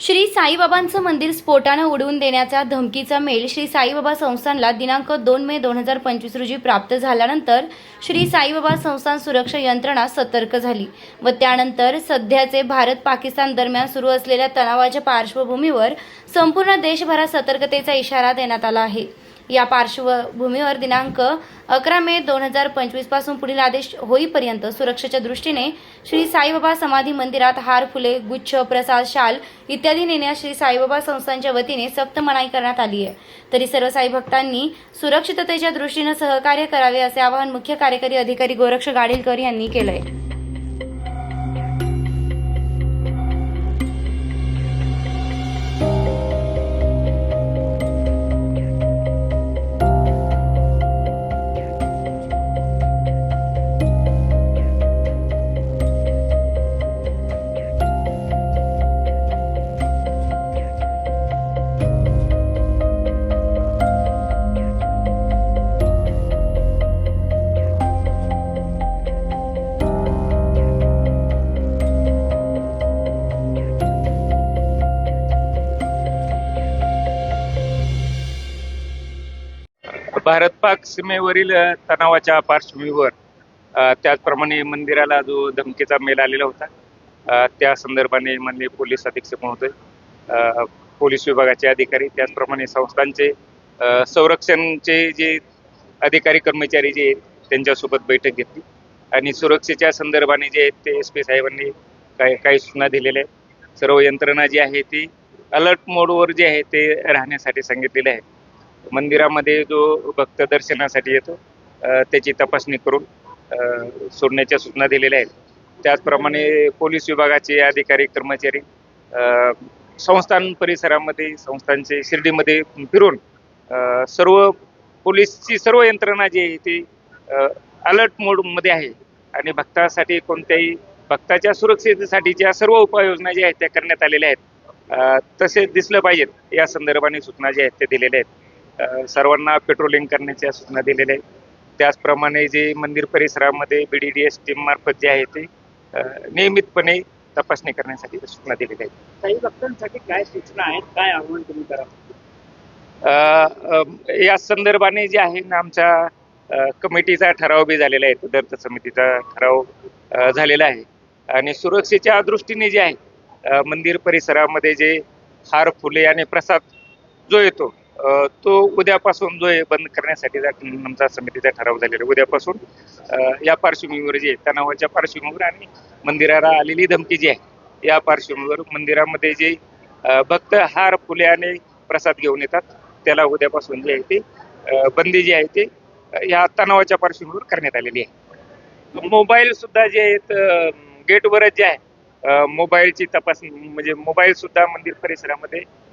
श्री साईबाबांचं मंदिर स्फोटानं उडवून देण्याचा धमकीचा मेल श्री साईबाबा संस्थानला दिनांक दोन मे दोन हजार पंचवीस रोजी प्राप्त झाल्यानंतर श्री साईबाबा संस्थान सुरक्षा यंत्रणा सतर्क झाली व त्यानंतर सध्याचे भारत पाकिस्तान दरम्यान सुरू असलेल्या तणावाच्या पार्श्वभूमीवर संपूर्ण देशभरात सतर्कतेचा इशारा देण्यात आला आहे. या पार्श्वभूमीवर दिनांक अकरा मे दोन हजार पंचवीसपासून पुढील आदेश होईपर्यंत सुरक्षेच्या दृष्टीने श्री साईबाबा समाधी मंदिरात हार फुले गुच्छ प्रसाद शाल इत्यादी नेण्यास श्री साईबाबा संस्थांच्या वतीने सक्त मनाई करण्यात आली आहे. तरी सर्व साई भक्तांनी सुरक्षिततेच्या दृष्टीनं सहकार्य करावे असे आवाहन मुख्य कार्यकारी अधिकारी गोरक्ष गाडीलकर यांनी केलं भारत पाक सीमेवरील तणावाच्या पार्श्वभूमीवर त्याचप्रमाणे मंदिराला जो धमकीचा मेल आलेला होता त्या संदर्भाने माननीय पोलीस अधीक्षक महोदय पोलीस विभागाचे अधिकारी त्याचप्रमाणे संस्थांचे संरक्षणचे जे अधिकारी कर्मचारी जे आहेत त्यांच्यासोबत बैठक घेतली. आणि सुरक्षेच्या संदर्भाने जे आहेत ते एस पी साहेबांनी काही काही सूचना दिलेल्या आहेत. सर्व यंत्रणा जी आहे ती अलर्ट मोडवर जे आहे ते राहण्यासाठी सांगितलेले आहे मंदिरामध्ये जो भक्त दर्शनासाठी येतो त्याची तपासणी करून सोडण्याच्या सूचना दिलेल्या आहेत. त्याचप्रमाणे पोलीस विभागाचे अधिकारी कर्मचारी संस्थान परिसरामध्ये संस्थांचे शिर्डीमध्ये फिरून सर्व पोलीसची सर्व यंत्रणा जी आहे ती अलर्ट मोडमध्ये आहे. आणि भक्तासाठी कोणत्याही भक्ताच्या सुरक्षेसाठीच्या सर्व उपाययोजना ज्या आहेत त्या करण्यात आलेल्या आहेत तसे दिसलं पाहिजेत. या संदर्भाने सूचना ज्या आहेत त्या दिलेल्या आहेत. सर्वांना पेट्रोलिंग करण्याच्या सूचना दिलेल्या आहेत. त्याचप्रमाणे जे मंदिर परिसरामध्ये B D D S team मार्फत जे आहे ते नियमितपणे तपासणी करण्यासाठी सूचना दिलेल्या आहेत. काही भक्तांसाठी काय सूचना आहेत? काय आव्हान तुम्ही करा या संदर्भाने जे आहे ना आमच्या कमिटीचा ठराव बी झालेला आहे. दत्त समितीचा ठराव झालेला आहे. आणि सुरक्षेच्या दृष्टीने जे आहे मंदिर परिसरामध्ये जे हार फुले आणि प्रसाद जो येतो तो उद्यापासून जो आहे बंद करण्यासाठी आमचा समितीचा ठराव झालेला आहे उद्यापासून या पार्श्वभूमीवर जे तणावाच्या पार्श्वभूमीवर आणि मंदिराला आलेली धमकी जी आहे या पार्श्वभूमीवर मंदिरामध्ये जे भक्त हार फुले आणि प्रसाद घेऊन येतात त्याला उद्यापासून जे आहे ते बंदी जी आहे ते या तणावाच्या पार्श्वभूमीवर करण्यात आलेली आहे. मोबाईल सुद्धा जे आहेत गेटवरच जे आहे मोबाईलची तपासणी म्हणजे मोबाईल सुद्धा मंदिर परिसरामध्ये